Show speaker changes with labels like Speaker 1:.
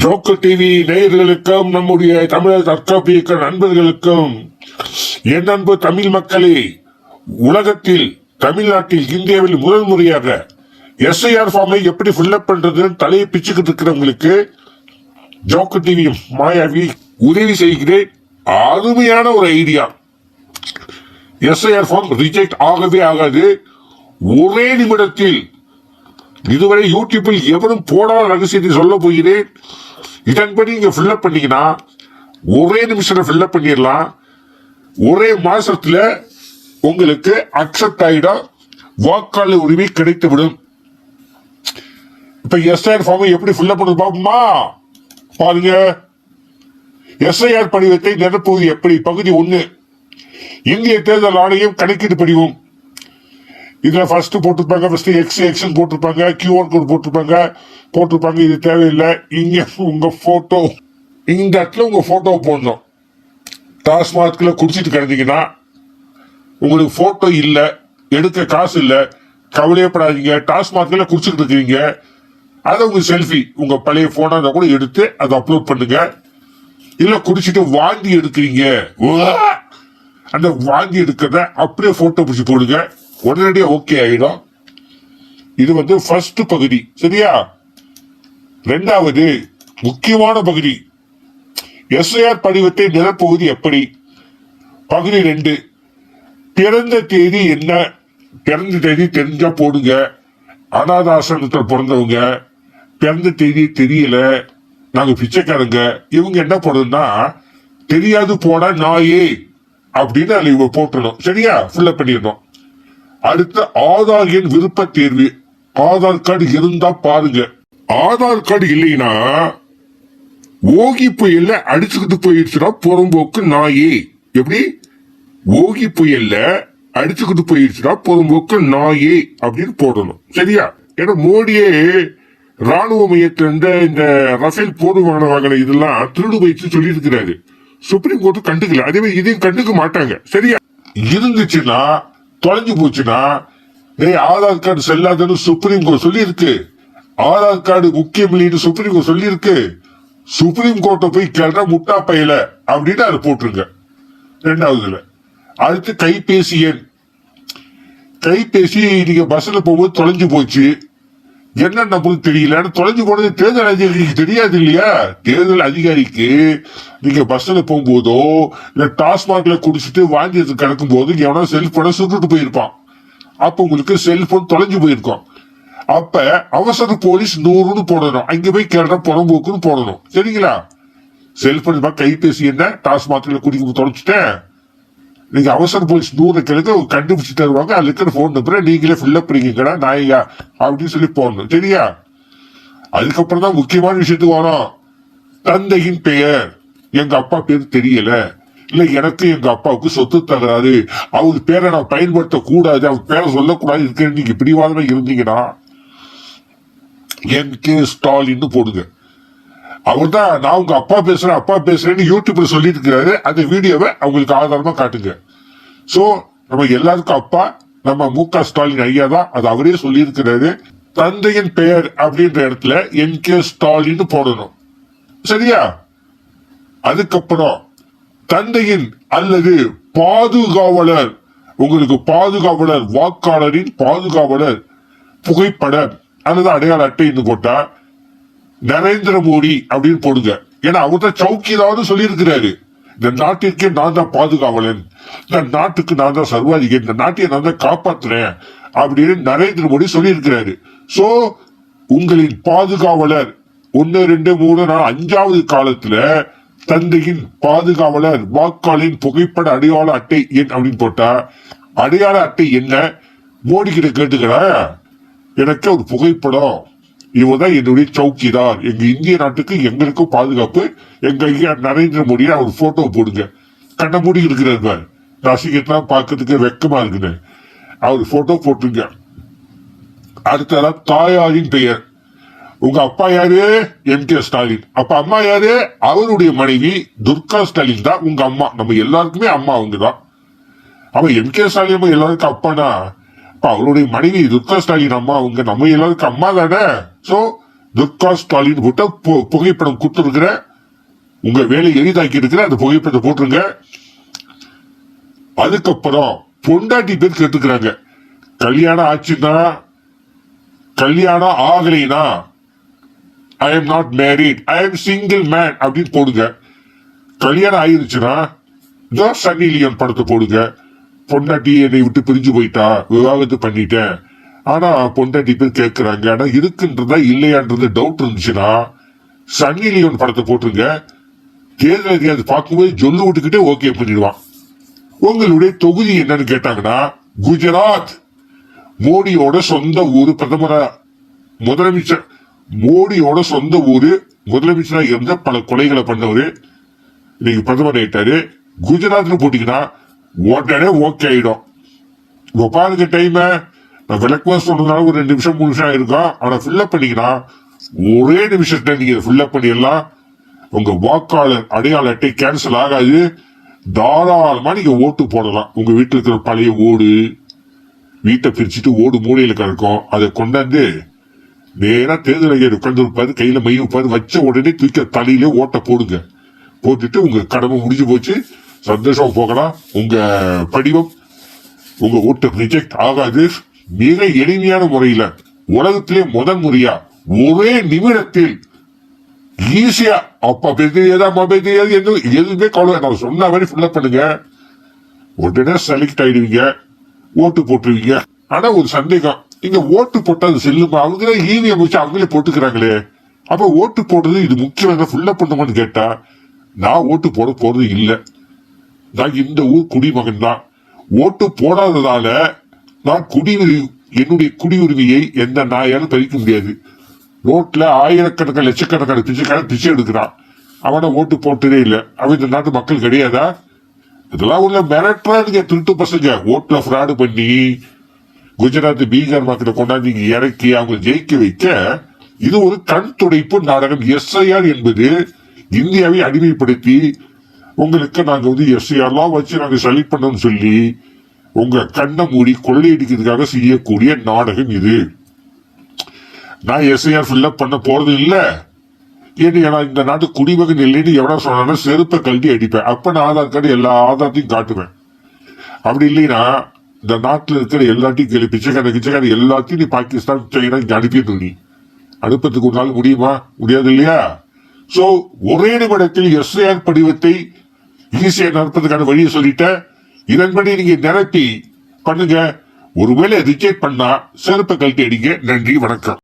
Speaker 1: Joke TV நேயர்களுக்கும் நம்முடைய தமிழர் தற்காப்பு இயக்க நண்பர்களுக்கும் என் அன்பு தமிழ் மக்களே உலகத்தில் தமிழ்நாட்டில் இந்தியாவில் முதல் முறையாக எஸ்ஐஆர் ஃபார்மை எப்படி ஃபில்அப் பண்றதுன்னு தலையை பிச்சுக்கிட்டு இருக்கிறவங்களுக்கு ஜோக்கு டிவி மாயாவி உதவி செய்கிறேன். அருமையான ஒரு ஐடியா. எஸ்ஐஆர் ஃபார்ம் ரிஜெக்ட் ஆகவே ஆகாது. ஒரே நிமிடத்தில் இதுவரை யூடியூப்பில் எவரும் போடாத ரகசியத்தை சொல்ல போகிறேன். இதன்படி நீங்க ஃபில்லப் பண்ணீங்கன்னா ஒரே நிமிஷம் ஃபில்அப் பண்ணிடலாம். ஒரே மாசத்துல உங்களுக்கு அக்செப்ட் ஆகிடும் வாக்காளர் உரிமை கிடைத்து விடும் இப்ப எஸ்ஐஆர் ஃபார்ம் எப்படி ஃபில்லப் பண்ணது பாப்போமா? பாருங்க. எஸ்ஐஆர் படிவத்தை நிரப்புவது எப்படி? பகுதி ஒன்று இந்திய தேர்தல் ஆணையம் கணக்கீடு படிவம். இதுல ஃபர்ஸ்ட் போட்டிருப்பாங்க ஃபர்ஸ்ட் எக்ஸ் எக்ஸ் போட்டிருப்பாங்க கியூஆர் கோட் போட்டிருப்பாங்க. போட்டிருப்பாங்க இது தேவையில்லை. இங்க உங்க போட்டோ இந்த இடத்துல உங்க போட்டோ போடணும். டாஸ்மார்க்ல குடிச்சிட்டு கிடந்தீங்கன்னா உங்களுக்கு போட்டோ இல்ல எடுக்க காசு இல்ல கவலையப்படாதீங்க. டாஸ்மார்க்ல குடிச்சிட்டு இருக்கீங்க. அதை உங்க செல்ஃபி உங்க பழைய போனா கூட எடுத்து அதை அப்லோட் பண்ணுங்க. இல்ல குடிச்சிட்டு வாந்தி எடுக்கிறீங்க. அந்த வாந்தி எடுக்கிறத அப்படியே போட்டோ பிடிச்சி போடுங்க. உடனடியா ஓகே ஆகிடும் இது வந்து ஃபர்ஸ்ட் பகுதி. சரியா? ரெண்டாவது முக்கியமான பகுதி. எஸ்ஐஆர் படிவத்தை நிரப்புவது எப்படி? பகுதி ரெண்டு பிறந்த தேதி என்ன? பிறந்த தேதி தெரிஞ்சா போடுங்க. அனாதாசிரமத்தில் பிறந்தவங்க பிறந்த தேதி தெரியல. நாங்க பிச்சைக்காரங்க. இவங்க என்ன பண்ணணும்னா தெரியாது போடா நாயே அப்படின்னு அதுல இவங்க போட்டுடணும் சரியா? ஃபுல்லப் பண்ணிடணும். அடுத்த ஆதார் எண் விருப்ப தேர்வு. ஆதார் கார்டு இருந்தா பாருங்க. ஆதார் கார்டு இல்லைன்னா ஓகி புயல்ல அடிச்சுக்கிட்டு போயிடுச்சுன்னா புறம்போக்கு நாயே. எப்படி? ஓகி புயல்ல அடிச்சுக்கிட்டு போயிடுச்சுன்னா புறம்போக்கு நாயே அப்படின்னு போடணும். சரியா? ஏன்னா மோடியே ராணுவ மையத்திலிருந்து இந்த ரஃபேல் போடுவான விமானங்களை இதெல்லாம் திருடு போயிடுச்சு சொல்லி இருக்கிறாரு சுப்ரீம் கோர்ட் கண்டுக்கல. அதே மாதிரி இதையும் கண்டுக்க மாட்டாங்க. சரியா? இருந்துச்சுன்னா தொலைஞ்சு போச்சுன்னா ஏய் ஆதார் கார்டு செல்லாதுன்னு சுப்ரீம் கோர்ட் சொல்லி இருக்கு ஆதார் கார்டு முக்கியம் இல்லைன்னு சுப்ரீம் கோர்ட் சொல்லி இருக்கு சுப்ரீம் கோர்ட்டை போய் கேட்டா முட்டா பையல அப்படின்னு அதை போட்டிருங்க. ரெண்டாவதுல. அடுத்து கைபேசி எண். கைபேசி நீங்க பஸ்ல போகும்போது தொலைஞ்சு போச்சு. என்ன நம்மளுக்கு தெரியல தொலைஞ்சு போனது தேர்தல் அதிகாரிக்கு தெரியாது இல்லையா? தேர்தல் அதிகாரிக்கு நீங்க பஸ்ல போகும்போதோ இல்ல டாஸ்மாக்ல குடிச்சிட்டு வாங்கியது கிடக்கும் போது எவனோ செல்போனை சுட்டுட்டு போயிருப்பான். அப்ப உங்களுக்கு செல்போன் தொலைஞ்சு போயிருக்கோம். அப்ப அவசர போலீஸ் நூறுன்னு போடணும். அங்க போய் கேட்ட புறம்போக்குன்னு போடணும். சரிங்களா? செல்போன் கைபேசி என்ன? டாஸ்மாக்ல குடிக்கும் தொலைச்சிட்டேன் நீங்க அவசர போலீஸ் நூறு கிழக்கு கண்டுபிடிச்சு தருவாங்க. அதுல இருக்கிற போன் நம்பரை நீங்களே ஃபில்லப் பண்ணிக்கடா நாயா அப்படின்னு சொல்லி போடணும். சரியா? அதுக்கப்புறம் தான் முக்கியமான விஷயத்துக்கு வரோம் தந்தையின் பெயர். எங்க அப்பா பேர் தெரியல. இல்ல எனக்கு எங்க அப்பாவுக்கு சொத்து தகராறு அவர் பேரை நான் பயன்படுத்த கூடாது அவர் பேரை சொல்லக்கூடாது. இருக்க நீங்க பிடிவாதமா இருந்தீங்கன்னா என் கே ஸ்டாலின்னு போடுங்க. அவர் தான் நான் உங்க அப்பா பேசுறேன் அப்பா பேசுறேன்னு யூடியூப்ல சொல்லிட்டு இருக்கிறாரு அந்த வீடியோவை அவங்களுக்கு ஆதாரமா காட்டுங்க. சோ நம்ம எல்லாருக்கும் அப்பா நம்ம மு க ஸ்டாலின் ஐயா தான் அது அவரே சொல்லியிருக்கிறாரு. தந்தையின் பெயர் அப்படின்ற இடத்துல என் கே ஸ்டாலின் போடணும். சரியா? அதுக்கப்புறம் தந்தையின் அல்லது பாதுகாவலர் உங்களுக்கு பாதுகாவலர் வாக்காளரின் பாதுகாவலர் புகைப்படம் அல்லது அடையாள அட்டைன்னு போட்டா நரேந்திர மோடி அப்படின்னு போடுங்க. ஏன்னா அவர் தான் சொல்லியிருக்கிறாரு. இந்த நாட்டிற்கே நான் தான் பாதுகாவலன். இந்த நாட்டுக்கு நான் தான் சர்வாதிகாரி. இந்த நாட்டை நான் தான் காப்பாத்துறேன் அப்படின்னு நரேந்திர மோடி சொல்லியிருக்கிறாரு. சோ உங்களின் பாதுகாவலர் ஒன்னு ரெண்டு மூணு நாலு அஞ்சாவது காலத்துல தந்தையின் பாதுகாவலர் வாக்காளின் புகைப்பட அடையாள அட்டை எண் அப்படின்னு போட்டா அடையாள அட்டை என்ன? மோடி கிட்ட கேட்டுக்கிறேன். எனக்கு ஒரு புகைப்படம். இவர் தான் என்னுடைய சௌக்கிதார் எங்க இந்திய நாட்டுக்கு எங்களுக்கும் பாதுகாப்பு. எங்க ஐயா நரேந்திர மோடியை அவர் போட்டோ போடுங்க. கண்ண மூடி இருக்கிறார் ரசிகர்லாம் பார்க்கறதுக்கு வெக்கமா இருக்குது அவர் போட்டோ போட்டுங்க. அடுத்ததா தாயாரின் பெயர். உங்க அப்பா யாரு? எம் கே ஸ்டாலின் அப்ப அம்மா யாரு? அவருடைய மனைவி துர்கா ஸ்டாலின் தான் உங்க அம்மா. நம்ம எல்லாருக்குமே அம்மா அவங்க தான் அவன் எம் கே ஸ்டாலின் அம்மா எல்லாருக்கும் அப்பானா. அவருடைய மனைவி துர்கா ஸ்டாலின் அம்மா அவங்க நம்ம எல்லாருக்கும் அம்மா தானே? சோ துர்கா ஸ்டாலின் கிட்ட பு- புகைப்படம் கொடுத்துருக்குற உங்க வேலையை எளிதாக்கி இருக்கிற அந்த புகைப்படத்தை போட்டுருங்க. அதுக்கப்புறம் பொண்டாட்டி பேர் கேட்டுக்கிறாங்க. கல்யாணம் ஆச்சுன்னா கல்யாணம் ஆகலைனா I am not married I am single man அப்படின்னு போடுங்க. கல்யாணம் ஆயிருச்சுன்னா தான் சன்னி லியோன் படத்தை போடுங்க. பொண்டாட்டி என்னை விட்டு பிரிஞ்சு போயிட்டா? விவாகத்து பண்ணிட்டேன். ஆனா பொண்டாட்டி பேர் கேட்கிறாங்க ஆனா இருக்குன்றதா இல்லையான்றது டவுட் இருந்துச்சுன்னா சன்னி லியோன் படத்தை போட்டுருங்க. தேர்தல் அதிகாரி பார்க்கும்போது ஜொல்லு விட்டுக்கிட்டே ஓகே பண்ணிடுவான். உங்களுடைய தொகுதி என்னன்னு கேட்டாங்கன்னா குஜராத். மோடியோட சொந்த ஊர் பிரதமர முதலமைச்சர் மோடியோட சொந்த ஊரு முதலமைச்சராக இருந்த பல கொலைகளை பண்ணவர் இன்னைக்கு பிரதமர் ஆயிட்டாரு. குஜராத்னு போட்டீங்கன்னா உடனே ஓகே ஆயிடும். இப்போ பாருங்க டைம் நான் விளக்கமா சொல்றதுனால ஒரு ரெண்டு நிமிஷம் மூணு நிமிஷம் இருக்கும் ஆனா ஃபில்அப் பண்ணிக்கலாம் ஒரே நிமிஷத்துல நீங்க ஃபில்அப் பண்ணிடலாம். உங்க வாக்காளர் அடையாள அட்டை கேன்சல் ஆகாது. தாராளமா நீங்க ஓட்டு போடலாம். உங்க வீட்டில் இருக்கிற பழைய ஓடு வீட்டை பிரிச்சுட்டு ஓடு மூலையில கிடக்கும். அதை கொண்டாந்து நேரா தேர்தல் ஐயர் உட்கார்ந்து இருப்பாரு கையில மை வைப்பாரு வச்ச உடனே தூக்க தலையிலே ஓட்ட போடுங்க. போட்டுட்டு உங்க கடமை முடிஞ்சு போச்சு. சந்தோஷம் போகலாம் உங்க படிவம் உங்க ஓட்டு ரிஜெக்ட் ஆகாது. மிக எளிமையான முறையில உலகத்திலே முதன் முறையா ஒரே நிமிடத்தில் ஈஸியா அப்பா பெரியதா அம்மா பெரியது எது எதுவுமே கவலை நான் சொன்ன மாதிரி ஃபில்அப் பண்ணுங்க. உடனே செலக்ட் ஆயிடுவீங்க ஓட்டு போட்டுருவீங்க. ஆனா ஒரு சந்தேகம் இங்க ஓட்டு போட்டா அது செல்லுமா? அவங்களே ஈவிஎம் வச்சு அவங்களே போட்டுக்கிறாங்களே. அப்ப ஓட்டு போடுறது இது முக்கியம்? ஃபில்அப் பண்ணுமான்னு கேட்டா நான் ஓட்டு போட போறது இல்லை. நான் இந்த ஊர் குடிமகன் தான். ஓட்டு போடாததால நான் குடியுரி என்னுடைய குடியுரிமையை எந்த நாயாலும் பறிக்க முடியாது. ரோட்ல ஆயிரக்கணக்கான லட்சக்கணக்கான பிச்சைக்காரன் பிச்சை எடுக்கிறான். அவனை ஓட்டு போட்டதே இல்லை. அவன் இந்த நாட்டு மக்கள் கிடையாதா? இதெல்லாம் உள்ள மிரட்டுறானுங்க திருட்டு பசங்க. ஓட்டுல ஃப்ராடு பண்ணி குஜராத் பீகார் மக்களை கொண்டாந்து இங்க இறக்கி அவங்க ஜெயிக்க வைக்க இது ஒரு கண் துடைப்பு நாடகம். எஸ்ஐஆர் என்பது இந்தியாவை அடிமைப்படுத்தி உங்களுக்கு நாங்க வந்து எஸ்ஐஆர்லாம் வச்சு நாங்க செலக்ட் பண்ணோம்னு சொல்லி உங்க கண்ணை மூடி கொள்ளையடிக்கிறதுக்காக செய்யக்கூடிய நாடகம் இது. நான் எஸ்ஐஆர் ஃபில்அப் பண்ண போறது இல்லை. ஏன்னு இந்த நாட்டு குடிமகன் இல்லைன்னு எவனா சொன்னா செருப்பை கழட்டி அடிப்பேன். அப்ப நான் ஆதார் கார்டு எல்லா ஆதாரத்தையும் காட்டுவேன். அப்படி இல்லைன்னா இந்த நாட்டில் இருக்கிற எல்லாத்தையும் கேள்வி பிச்சைக்கார பிச்சைக்கார எல்லாத்தையும் நீ பாகிஸ்தான் சைனா இங்க அனுப்பிட்டு நீ. அனுப்பத்துக்கு ஒரு நாள் முடியுமா? முடியாது இல்லையா? சோ ஒரே நிமிடத்தில் எஸ்ஐஆர் படிவத்தை ஈஸியா நடப்பதற்கான வழியை சொல்லிட்டேன். இதன்படி நீங்க நிரப்பி பண்ணுங்க. ஒருவேளை ரிஜெக்ட் பண்ணா செருப்பை கழட்டி அடிங்க. நன்றி வணக்கம்.